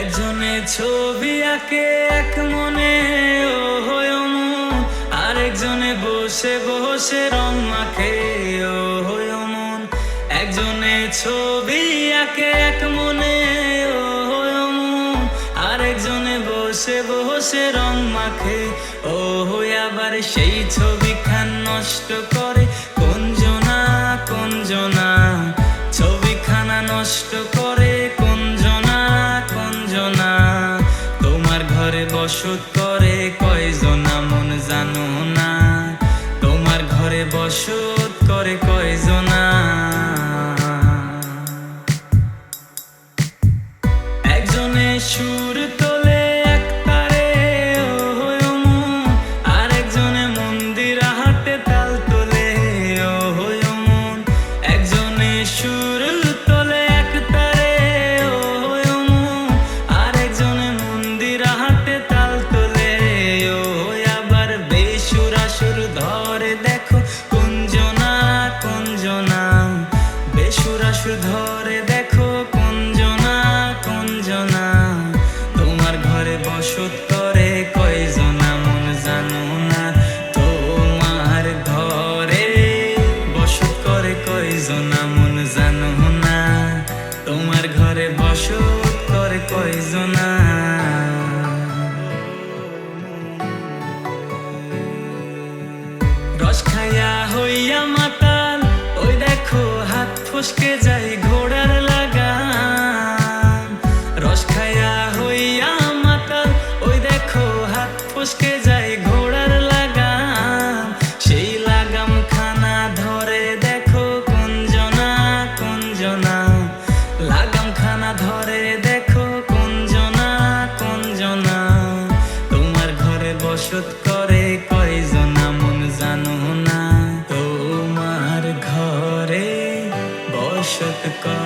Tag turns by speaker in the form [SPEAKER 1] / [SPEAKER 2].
[SPEAKER 1] একজনে ছবি আঁকে, এক মনে, ও অমন আরেকজনে বসে বসে রং মাখে, ও হয় একজনে ছবি আঁকে, এক মনে, ও অমন আরেকজনে বসে বসে রং মাখে, ও হয়ে আবার সেই ছবি খান নষ্ট করে। তোমার ঘরে বসত করে কয়জন আমন জানো না? তোমার ঘরে বসত করে কয়জন? একজনে সুর ধরে দেখো কুঞ্জনা কুঞ্জনা। তোমার ঘরে বসত করে কয়জনা মন জানো না। তোমার ঘরে বসত করে কয়জনা মন জানো না। তোমার ঘরে বসত করে কয়জনা। রস খাইয়া হইয়া মাতাল, ওই দেখো হাত ফসকে যায়। ফসকে যায় ঘোড়ার লাগাম। সেই লাগাম খানা ধরে দেখো কুঞ্জনা কুঞ্জনা। লাগাম খানা ধরে দেখো কুঞ্জনা কুঞ্জনা। তোমার ঘরে বসত করে কয়জনা মন জানো না। তোমার ঘরে বসত করে